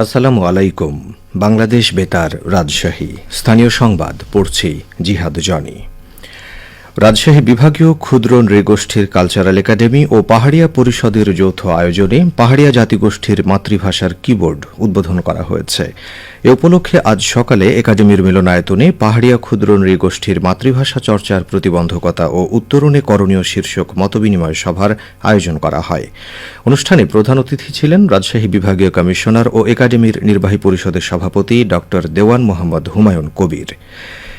আসসালামু আলাইকুম। বাংলাদেশ বেতার রাজশাহী। স্থানীয় সংবাদ পড়ছি জিহাদ জনি। রাজশাহী বিভাগীয় ক্ষুদ্র নৃগোষ্ঠীর কালচারাল একাডেমি ও পাহাড়িয়া পরিষদের যৌথ আয়োজনে পাহাড়িয়া জাতিগোষ্ঠীর মাতৃভাষার কিবোর্ড উদ্বোধন করা হয়েছে। এ উপলক্ষে আজ সকালে একাডেমির মিলনায়তনে পাহাড়িয়া ক্ষুদ্র নৃগোষ্ঠীর মাতৃভাষা চর্চার প্রতিবন্ধকতা ও উত্তরণে করণীয় শীর্ষক মতবিনিময় সভার আয়োজন করা হয়। অনুষ্ঠানে প্রধান অতিথি ছিলেন রাজশাহী বিভাগীয় কমিশনার ও একাডেমির নির্বাহী পরিষদের সভাপতি ড দেওয়ান মোহাম্মদ হুমায়ুন কবির।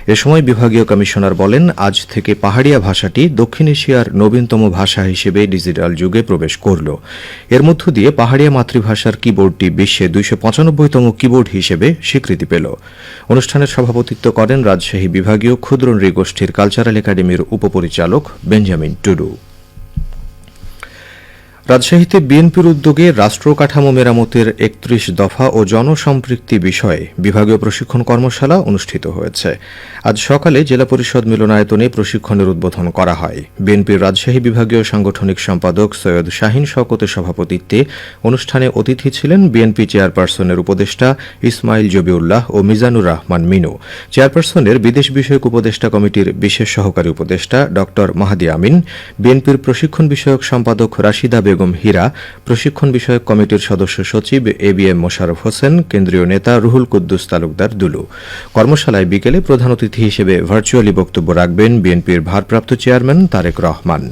এ সময় বিভাগীয় কমিশনার বলেন, আজ থেকে পাহাড়িয়া ভাষাটি দক্ষিণ এশিয়ার নবীনতম ভাষা হিসেবে ডিজিটাল যুগে প্রবেশ করল। এর মধ্য দিয়ে পাহাড়িয়া মাতৃভাষার কিবোর্ডটি বিশ্বে দুইশো পঁচানব্বইতম কিবোর্ড হিসেবে স্বীকৃতি পেল। অনুষ্ঠানের সভাপতিত্ব করেন রাজশাহী বিভাগীয় ক্ষুদ্র নৃগোষ্ঠীর কালচারাল একাডেমির উপপরিচালক বেঞ্জামিন টুডু। রাজশাহীতে বিএনপির উদ্যোগে রাষ্ট্র কাঠামো মেরামতের একত্রিশ দফা ও জনসম্পৃক্তি বিষয়ে বিভাগীয় প্রশিক্ষণ কর্মশালা অনুষ্ঠিত হয়েছে। আজ সকালে জেলা পরিষদ মিলনায়তনে প্রশিক্ষণের উদ্বোধন করা হয়। বিএনপির রাজশাহী বিভাগীয় সাংগঠনিক সম্পাদক সৈয়দ শাহিন শওকতের সভাপতিত্বে অনুষ্ঠানে অতিথি ছিলেন বিএনপি চেয়ারপারসনের উপদেষ্টা ইসমাইল জবিউল্লাহ ও মিজানুর রহমান মিনু। চেয়ারপারসনের বিদেশ বিষয়ক উপদেষ্টা কমিটির বিশেষ সহকারী উপদেষ্টা ড মাহাদি আমিন, বিএনপির প্রশিক্ষণ বিষয়ক সম্পাদক রাশিদা বেগম হীরা, প্রশিক্ষণ বিষয়ক কমিটির সদস্য সচিব A B M Mosharraf Hossain, কেন্দ্রীয় নেতা রুহুল কুদ্দুস তালুকদার দুলু। কর্মশালায় বিকেলে প্রধান অতিথি হিসেবে ভার্চুয়ালি বক্তব্য রাখবেন বিএনপির ভারপ্রাপ্ত চেয়ারম্যান তারেক রহমান।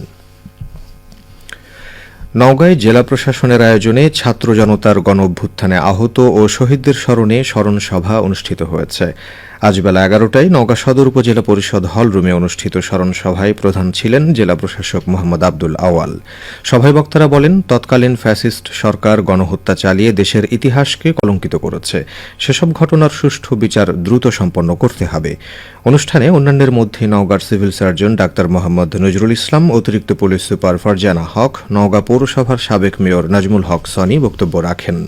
নওগাঁয় জেলা প্রশাসনের আয়োজনে ছাত্র জনতার গণ অভ্যুত্থানে আহত ও শহীদদের স্মরণে স্মরণ সভা অনুষ্ঠিত হয়েছে। আজ বেলা এগারোটায় নওগাঁ সদর উপজেলা পরিষদ হল রুমে অনুষ্ঠিত স্মরণ সভায় প্রধান ছিলেন জেলা প্রশাসক মোহাম্মদ আব্দুল আওয়াল। সভায় বক্তারা বলেন, তৎকালীন ফ্যাসিস্ট সরকার গণহত্যা চালিয়ে দেশের ইতিহাসকে কলঙ্কিত করেছে। সেসব ঘটনার সুষ্ঠু বিচার দ্রুত সম্পন্ন করতে হবে। অনুষ্ঠানে অন্যান্যের মধ্যে নওগাঁর civil surgeon doctor Mohammad Nazrul Islam, অতিরিক্ত পুলিশ সুপার ফারজানা হক, নওগাঁ পৌরসভার সাবেক মেয়র নাজমুল হক সনি বক্তব্য রাখেন।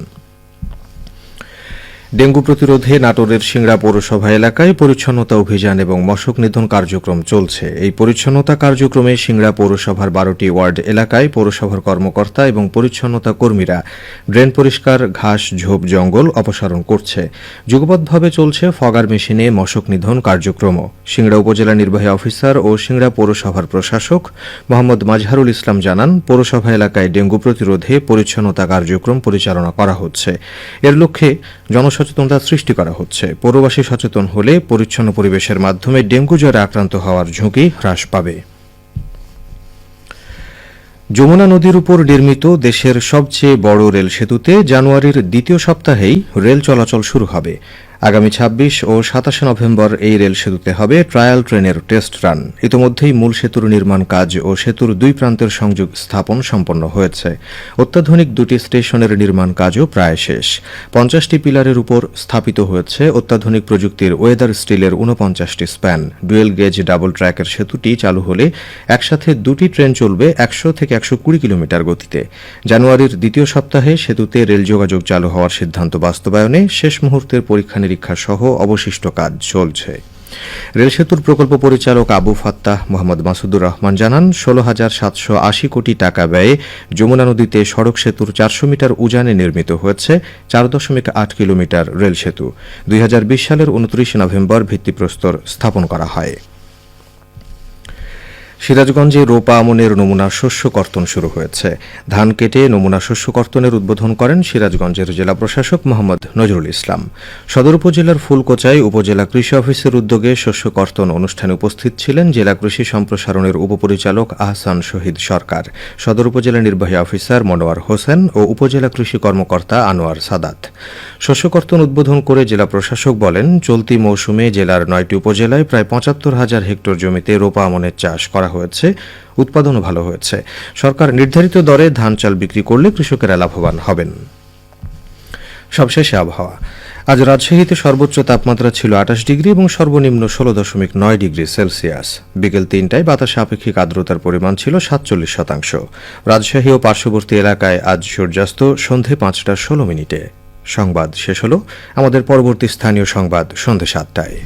ডেঙ্গু প্রতিরোধে নাটোরের সিংড়া পৌরসভা এলাকায় পরিচ্ছন্নতা অভিযান এবং মশক নিধন কার্যক্রম চলছে। এই পরিচ্ছন্নতা কার্যক্রমে সিংড়া পৌরসভার বারোটি ওয়ার্ড এলাকায় পৌরসভার কর্মকর্তা এবং পরিচ্ছন্নতা কর্মীরা ড্রেন পরিষ্কার, ঘাস, ঝোপ, জঙ্গল অপসারণ করছে। যুগবদ্ধভাবে চলছে ফগার মেশিনে মশক নিধন কার্যক্রম। সিংড়া উপজেলা নির্বাহী অফিসার ও সিংড়া পৌরসভার প্রশাসক মোহাম্মদ মাজহারুল ইসলাম জানান, পৌরসভা এলাকায় ডেঙ্গু প্রতিরোধে পরিচ্ছন্নতা কার্যক্রম পরিচালনা করা হচ্ছে। এর লক্ষ্যে জনসচেতনতা সৃষ্টি করা হচ্ছে। পৌরবাসী সচেতন হলে পরিচ্ছন্ন পরিবেশের মাধ্যমে ডেঙ্গু জ্বরে আক্রান্ত হওয়ার ঝুঁকি হ্রাস পাবে। যমুনা নদীর উপর নির্মিত দেশের সবচেয়ে বড় রেল সেতুতে জানুয়ারির দ্বিতীয় সপ্তাহেই রেল চলাচল শুরু হবে। আগামী ২৬ ও সাতাশে নভেম্বর এই রেল সেতুতে হবে ট্রায়াল ট্রেনের টেস্ট রান। ইতোমধ্যেই মূল সেতুর নির্মাণ কাজ ও সেতুর দুই প্রান্তের সংযোগ স্থাপন সম্পন্ন হয়েছে। অত্যাধুনিক দুটি স্টেশনের নির্মাণ কাজও প্রায় শেষ। পঞ্চাশটি পিলারের উপর স্থাপিত হয়েছে অত্যাধুনিক প্রযুক্তির ওয়েদার স্টিলের উনপঞ্চাশটি স্প্যান। ডুয়েল গেজ ডাবল ট্র্যাকের সেতুটি চালু হলে একসাথে দুটি ট্রেন চলবে একশো থেকে একশো কুড়ি কিলোমিটার গতিতে। জানুয়ারির দ্বিতীয় সপ্তাহে সেতুতে রেল যোগাযোগ চালু হওয়ার সিদ্ধান্ত বাস্তবায়নে শেষ মুহূর্তের পরীক্ষা নিরীক্ষা সহ অবশিষ্ট কাজ চলছে। রেল সেতুর প্রকল্প পরিচালক আবু ফাত্তাহ মোহাম্মদ মাসুদুর রহমান জানান, ষোলো হাজার সাতশো আশি কোটি টাকা ব্যয়ে যমুনা নদীতে সড়ক সেতুর চারশো মিটার উজানে নির্মিত হয়েছে চার দশমিক আট কিলোমিটার রেল সেতু দুই হাজার বিশ সালের উনত্রিশ নভেম্বর ভিত্তিপ্রস্তর স্থাপন করা হয়। সিরাজগঞ্জে রোপা আমনের নমুনা শস্য কর্তন শুরু হয়েছে। ধান কেটে নমুনা শস্য কর্তনের উদ্বোধন করেন সিরাজগঞ্জের জেলা প্রশাসক মোহাম্মদ নজরুল ইসলাম। সদর উপজেলার ফুলকোচায় উপজেলা কৃষি অফিসের উদ্যোগে শস্য কর্তন অনুষ্ঠানে উপস্থিত ছিলেন জেলা কৃষি সম্প্রসারণের উপপরিচালক আহসান শহীদ সরকার, সদর উপজেলা নির্বাহী অফিসার মনোয়ার হোসেন ও উপজেলা কৃষি কর্মকর্তা আনোয়ার সাদাত। শস্য কর্তন উদ্বোধন করে জেলা প্রশাসক বলেন, চলতি মৌসুমে জেলার নয়টি উপজেলায় প্রায় পঁচাত্তর হাজার হেক্টর জমিতে রোপা আমনের চাষ করা হয়েছে, উৎপাদনও ভালো হয়েছে। সরকার নির্ধারিত দরে ধান চাল বিক্রি করলে কৃষকেরা লাভবান হবেন। সবশেষে আবহাওয়া। আজ রাজশাহীতে সর্বোচ্চ তাপমাত্রা ছিল আঠাশ ডিগ্রি এবং সর্বনিম্ন ষোলো দশমিক নয় ডিগ্রি সেলসিয়াস। বিকেল তিনটায় বাতাসে আপেক্ষিক আর্দ্রতার পরিমাণ ছিল সাতচল্লিশ শতাংশ। রাজশাহী ও পার্শ্ববর্তী এলাকায় আজ সূর্যাস্ত, সন্ধে পাঁচটা ষোলো মিনিটে। সংবাদ শেষ হল আমাদের পরবর্তী স্থানীয় সংবাদ সন্ধে সাতটায়।